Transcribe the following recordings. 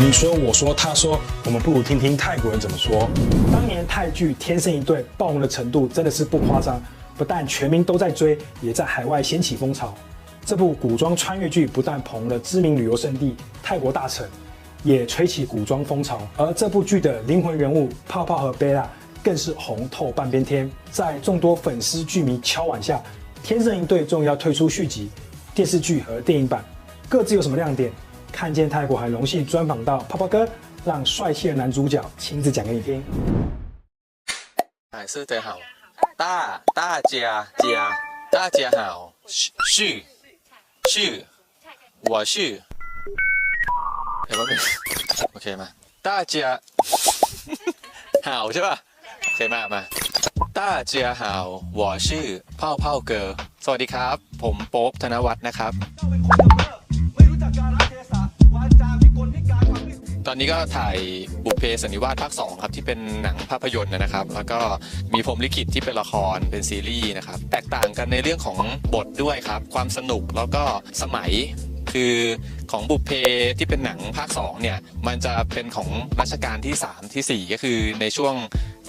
你说，我说，他说，我们不如听听泰国人怎么说。当年泰剧《天生一对》爆红的程度真的是不夸张，不但全民都在追，也在海外掀起风潮。这部古装穿越剧不但捧了知名旅游胜地泰国大城，也吹起古装风潮。而这部剧的灵魂人物泡泡和贝拉更是红透半边天。在众多粉丝剧迷敲碗下，《天生一对》终于要推出续集，电视剧和电影版各自有什么亮点？看见泰国还荣幸专访到泡泡哥，让帅气的男主角亲自讲给你听。哎，是的好，大大家家大家好，是是是，我是，เห็นว่าเป็นโอเคมา大家好ใช่ป่ะโอเคมามา大家好我是泡泡哥สวัสดีครับ ผมโป๊บธนวัฒน์นะครับ อนนี้ก็ถ่ายบุพเพสันนิวาสภาค2ครับที่เป็นหนังภาพยนตร์นะครับ แล้วก็มีพรหมลิขิตที่เป็นละครเป็นซีรีส์นะครับ แตกต่างกันในเรื่องของบทด้วยครับ ความสนุกแล้วก็สมัยคือของบุพเพที่เป็นหนังภาค2เนี่ยมันจะเป็นของรัชกาลที่ 3 ที่ 4 ก็คือในช่วง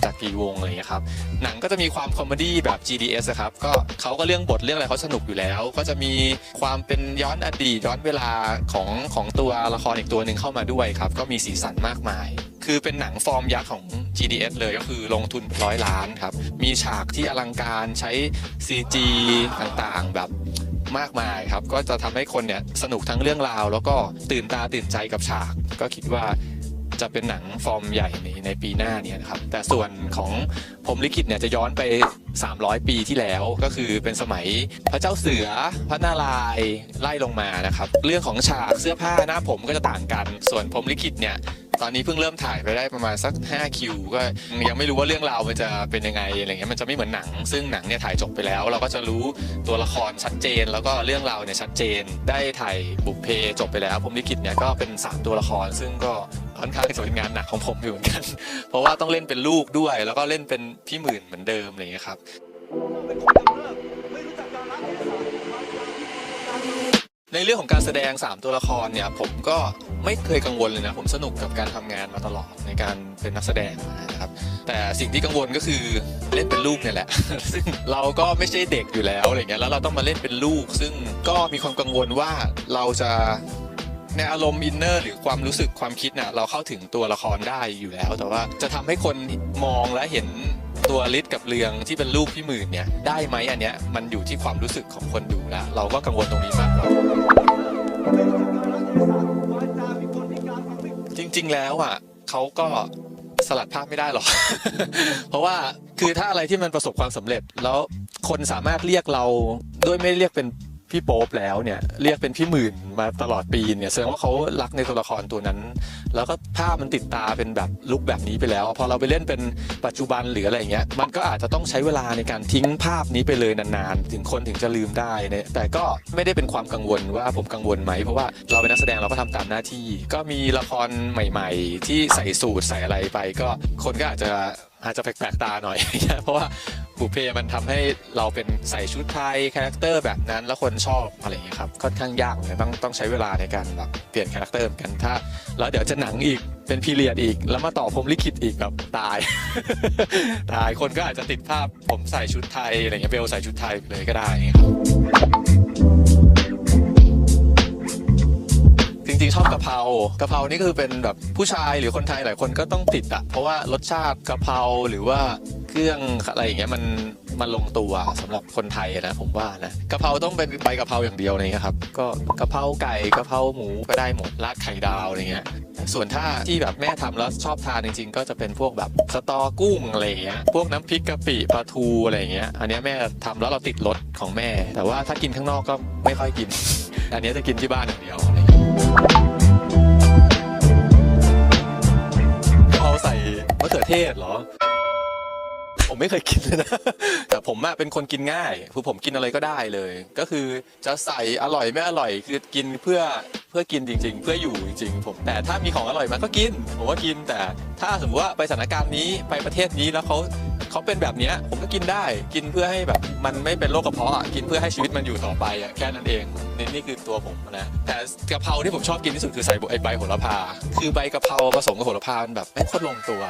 จักรีวงอะไรอย่างเงี้ยครับหนังก็จะมีความคอมเมดี้แบบ GDS นะครับก็เขาก็เรื่องบทเรื่องอะไรเขาสนุกอยู่แล้ว ก็จะมีความเป็นย้อนอดีตย้อนเวลาของของตัวละครอีกตัวหนึ่งเข้ามาด้วยครับก็มีสีสันมากมาย คือเป็นหนังฟอร์มยักษ์ของ GDS เลยก็คือลงทุนร้อยล้านครับมีฉากที่อลังการใช้ CG ต่างๆแบบมากมายครับ ก็จะทำให้คนเนี่ยสนุกทั้งเรื่องราว แล้วก็ตื่นตาตื่นใจกับฉาก ก็คิดว่า จะเป็นหนังฟอร์มใหญ่ในในปีหน้าเนี่ยนะครับแต่ส่วนของพรมลิขิตเนี่ยจะย้อนไป 300 ปีที่แล้วก็คือเป็นสมัยพระเจ้าเสือพระนารายณ์ไล่ลงมานะครับเรื่องของฉากเสื้อผ้าหน้าผมก็จะต่างกัน ส่วนพรมลิขิตเนี่ยตอนนี้เพิ่งเริ่มถ่ายไปได้ประมาณสัก 5 คิว ก็ยังไม่รู้ว่าเรื่องราวมันจะเป็นยังไงอะไรเงี้ยมันจะไม่เหมือนหนัง ซึ่งหนังเนี่ยถ่ายจบไปแล้ว เราก็จะรู้ตัวละครชัดเจน แล้วก็เรื่องราวเนี่ยชัดเจน ได้ถ่ายบุพเพจบไปแล้วผมลิขิตเนี่ยก็เป็น 3 ตัวละครซึ่งก็ อนข้างจะเป็นงานหนักของผมอยู่เหมือนกัน เพราะว่าต้องเล่นเป็นลูกด้วย แล้วก็เล่นเป็นพี่หมื่นเหมือนเดิมอะไรเงี้ยครับในเรื่องของการแสดง 3 ตัวละครเนี่ยผมก็ไม่เคยกังวลเลยนะ ผมสนุกกับการทำงานมาตลอดในการเป็นนักแสดงนะครับแต่สิ่งที่กังวลก็คือเล่นเป็นลูกเนี่ยแหละ ซึ่งเราก็ไม่ใช่เด็กอยู่แล้วอะไรเงี้ยแล้วเราต้องมาเล่นเป็นลูก ซึ่งก็มีความกังวลว่าเราจะ ในอารมณ์อินเนอร์หรือความรู้สึกความคิดน่ะเราเข้าถึงตัวละครได้อยู่แล้ว แต่ว่าจะทำให้คนมองและเห็นตัวลิศกับเรืองที่เป็นลูกพี่หมื่นเนี่ยได้ไหมอันเนี้ยมันอยู่ที่ความรู้สึกของคนดูแล้วเราก็กังวลตรงนี้มากกว่าจริง ๆ แล้วอะเขาก็สลัดภาพไม่ได้หรอก เพราะว่าคือถ้าอะไรที่มันประสบความสำเร็จแล้วคนสามารถเรียกเราด้วยไม่เรียกเป็น พี่โป๊ปแล้วเนี่ยเรียกเป็นพี่หมื่นมาตลอดปีเนี่ยแสดงว่าเขารักในตัวละครตัวนั้น แล้วก็ภาพมันติดตาเป็นแบบลุกแบบนี้ไปแล้ว พอเราไปเล่นเป็นปัจจุบันหรืออะไรเงี้ยมันก็อาจจะต้องใช้เวลาในการทิ้งภาพนี้ไปเลยนานๆ ถึงคนถึงจะลืมได้เนี่ยแต่ก็ไม่ได้เป็นความกังวลว่าผมกังวลไหมเพราะว่าเราเป็นนักแสดงเราก็ทำตามหน้าที่ ก็มีละครใหม่ ๆ ที่ใส่สูตรใส่อะไรไป ก็คนก็อาจจะอาจจะแปลกๆตาหน่อย เพราะว่า บุพเพมันทำให้เราเป็นใส่ชุดไทยคาแรคเตอร์แบบนั้นแล้วคนชอบอะไรอย่างเงี้ยครับค่อนข้างยากเลยต้องต้องใช้เวลาในการแบบเปลี่ยนคาแรคเตอร์กันถ้าแล้วเดี๋ยวจะหนังอีกเป็นพีเรียดอีก แล้วมาต่อผมลิขิตอีกแบบตาย ตายคนก็อาจจะติดภาพผมใส่ชุดไทยอะไรเงี้ยเบลใส่ชุดไทยเลยก็ได้ครับจริงๆชอบกะเพรากะเพรานี่คือเป็นแบบผู้ชายหรือคนไทยหลายคนก็ต้องติดอะเพราะว่ารสชาติกะเพราหรือว่า รื่องอะไรอย่างเงี้ยมันมันลงตัวสำหรับคนไทยนะผมว่านะกะเพราต้องเป็นใบกะเพราอย่างเดียวเลยครับ ก็กะเพราไก่กะเพราหมูก็ได้หมดราดไข่ดาวอะไรเงี้ยส่วนถ้าที่แบบแม่ทำแล้วชอบทานจริง ๆ ก็จะเป็นพวกแบบสตอกุ้งอะไรเงี้ยพวกน้ำพริกกะปิปลาทูอะไรอย่างเงี้ยอันเนี้ยแม่ทำแล้วเราติดรสของแม่ แต่ว่าถ้ากินข้างนอกก็ไม่ค่อยกิน อันเนี้ยจะกินที่บ้านอย่างเดียวอะไรอย่างเงี้ยกะเพราใส่มะเขือเทศเหรอ ผมไม่เคยกินเลยนะ แต่ผมอะเป็นคนกินง่ายคือผมกินอะไรก็ได้เลย ก็คือจะใส่อร่อยไม่อร่อยคือกินเพื่อเพื่อกินจริง ๆ เพื่ออยู่จริงๆผมแต่ถ้ามีของอร่อยมาก็กิน ผมว่ากินแต่ถ้าสมมติว่าไปสถานการณ์นี้ไปประเทศนี้แล้วเขา เขาเป็นแบบนี้ผมก็กินได้กินเพื่อให้แบบ มันไม่เป็นโรคกระเพาะอะกินเพื่อให้ชีวิตมันอยู่ต่อไปอะแค่นั้นเองนี่นี่คือตัวผมนะแต่กะเพราที่ผมชอบกินที่สุดคือใส่ใบโหระพา คือใบกะเพราผสมกับโหระพานแบบไม่ค่อยลงตัว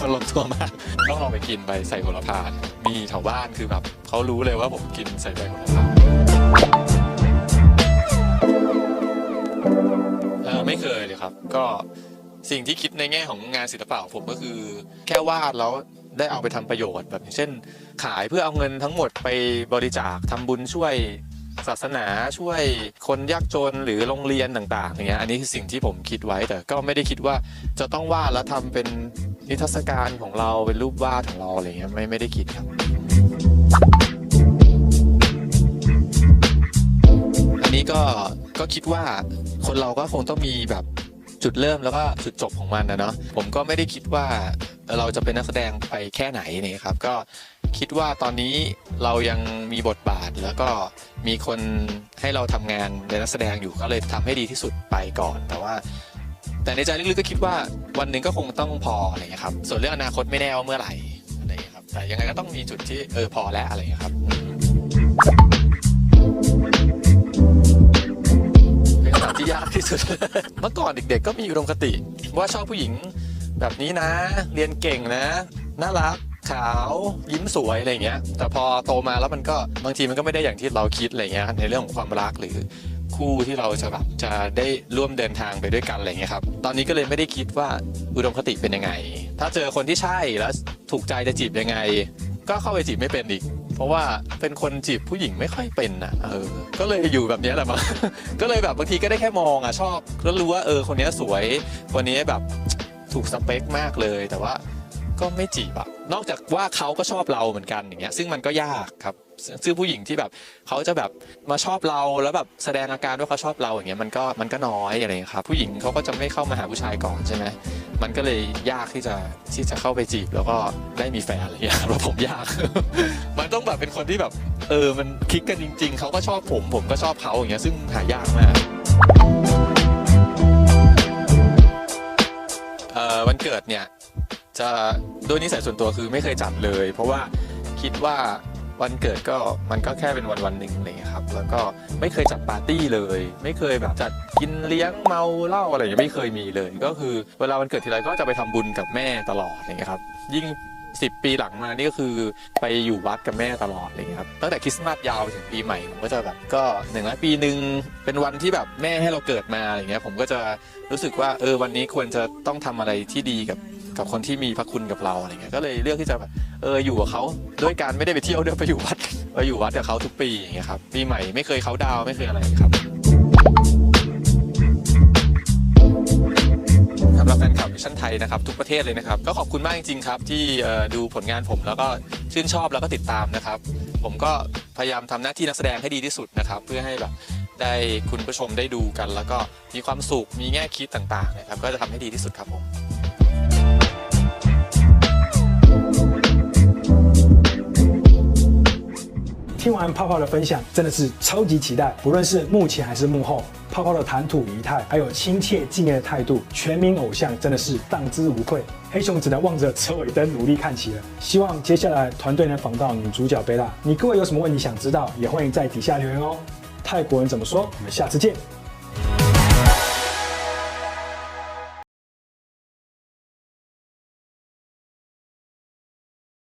มันลงตัวมากต้องลองไปกินใบใส่โหระพา มีแถวบ้านคือแบบเขารู้เลยว่าผมกินใส่ใบโหระพาไม่เคยเลยครับ ก็สิ่งที่คิดในแง่ของงานศิลปะของผมก็คือ แค่วาดแล้ว ได้เอาไปทำประโยชน์ แบบเช่น ขายเพื่อเอาเงินทั้งหมดไปบริจาคทำบุญช่วยศาสนาช่วยคนยากจนหรือโรงเรียนต่างๆอย่างเงี้ยอันนี้คือสิ่งที่ผมคิดไว้แต่ก็ไม่ได้คิดว่าจะต้องวาดแล้วทำเป็นนิทรรศการของเราเป็นรูปวาดของเราอะไรเงี้ยไม่ไม่ได้คิดครับอันนี้ก็ก็คิดว่าคนเราก็คงต้องมีแบบจุดเริ่มแล้วก็จุดจบของมันนะเนาะผมก็ไม่ได้คิดว่า เราจะเป็นนักแสดงไปแค่ไหนเนี่ยครับ ก็คิดว่าตอนนี้เรายังมีบทบาทแล้วก็มีคนให้เราทำงานในนักแสดงอยู่ก็เลยทำให้ดีที่สุดไปก่อน แต่ว่า แต่ในใจลึกๆก็คิดว่าวันหนึ่งก็คงต้องพออะไรเงี้ยครับ ส่วนเรื่องอนาคตไม่แน่ว่าเมื่อไหร่อะไรเงี้ยครับแต่ยังไงก็ต้องมีจุดที่เออพอแล้วอะไรเงี้ยครับเป็นคำที่ยากที่สุด เมื่อก่อนเด็กๆ ก็มีอุดมคติ ว่าชอบผู้หญิง แบบนี้นะ เรียนเก่งนะน่ารักขาวยิ้มสวยอะไรอย่างเงี้ย แต่พอโตมาแล้วมันก็บางทีมันก็ไม่ได้อย่างที่เราคิดอะไรเงี้ยในเรื่องของความรักหรือคู่ที่เราจะแบบจะได้ร่วมเดินทางไปด้วยกันอะไรเงี้ยครับ ตอนนี้ก็เลยไม่ได้คิดว่าอุดมคติเป็นยังไง ถ้าเจอคนที่ใช่แล้วถูกใจจะจีบยังไง ก็เข้าไปจีบไม่เป็นอีก เพราะว่าเป็นคนจีบผู้หญิงไม่ค่อยเป็นอะเออ ก็เลยอยู่แบบนี้แหละมั้งก็เลยแบบบางทีก็ได้แค่มองอะชอบแล้วรู้ว่าเออคนนี้สวยคนนี้แบบ ถูกสเปคมากเลยแต่ว่าก็ไม่จีบอะนอกจากว่าเขาก็ชอบเราเหมือนกันอย่างเงี้ยซึ่งมันก็ยากครับซึ่งผู้หญิงที่แบบเขาจะแบบมาชอบเราแล้วแบบแสดงอาการว่าเขาชอบเราอย่างเงี้ยมันก็มันก็น้อยอะไรครับผู้หญิงเขาก็จะไม่เข้ามาหาผู้ชายก่อนใช่ไหมมันก็เลยยากที่จะที่จะเข้าไปจีบแล้วก็ได้มีแฟนอะไรอย่างเงี้ยเราผมยาก มันต้องแบบเป็นคนที่แบบเออมันคลิกกันจริง ๆเขาก็ชอบผมผมก็ชอบเขาอย่างเงี้ยซึ่งหายากมาก เกิดเนี่ยจะโดยนิสัยส่วนตัวคือไม่เคยจัดเลย เพราะว่าคิดว่าวันเกิดก็มันก็แค่เป็นวันวันหนึ่งอะไรเงี้ยครับ แล้วก็ไม่เคยจัดปาร์ตี้เลย ไม่เคยแบบจัดกินเลี้ยงเมาเหล้าอะไรอย่างเงี้ยไม่เคยมีเลย ก็คือเวลาวันเกิดทีไรก็จะไปทำบุญกับแม่ตลอดอย่างเงี้ยครับ ยิ่ง 10ปีหลังมานี่ก็คือไปอยู่วัดกับแม่ตลอดเงี้ยครับตั้งแต่คริสต์มาสยาวถึงปีใหม่ผมก็จะแบบก็หนึ่งร้อยปีหนึ่งเป็นวันที่แบบแม่ให้เราเกิดมาอะไรเงี้ยผมก็จะรู้สึกว่าเออวันนี้ควรจะต้องทำอะไรที่ดีกับกับคนที่มีพระคุณกับเราอะไรเงี้ยก็เลยเลือกที่จะแบบเอออยู่กับเขาด้วยการไม่ได้ไปเที่ยวด้วยไปอยู่วัดไปอยู่วัดกับเขาทุกปีอย่างเงี้ยครับปีใหม่ไม่เคยเขาดาวไม่เคยอะไรครับ ชั่นไทยนะครับทุกประเทศเลยนะครับ ก็ขอบคุณมากจริงๆครับ ที่ดูผลงานผมแล้วก็ชื่นชอบแล้วก็ติดตามนะครับ ผมก็พยายามทำหน้าที่นักแสดงให้ดีที่สุดนะครับ เพื่อให้แบบได้คุณผู้ชมได้ดูกัน แล้วก็มีความสุขมีแง่คิดต่างๆนะครับ ก็จะทำให้ดีที่สุดครับผม 听完泡泡的分享，真的是超级期待。不论是幕前还是幕后，泡泡的谈吐仪态，还有亲切敬业的态度，全民偶像真的是当之无愧。黑熊只能望着车尾灯努力看齐了。希望接下来团队能访到女主角贝拉。你各位有什么问题想知道，也欢迎在底下留言哦。泰国人怎么说？我们下次见。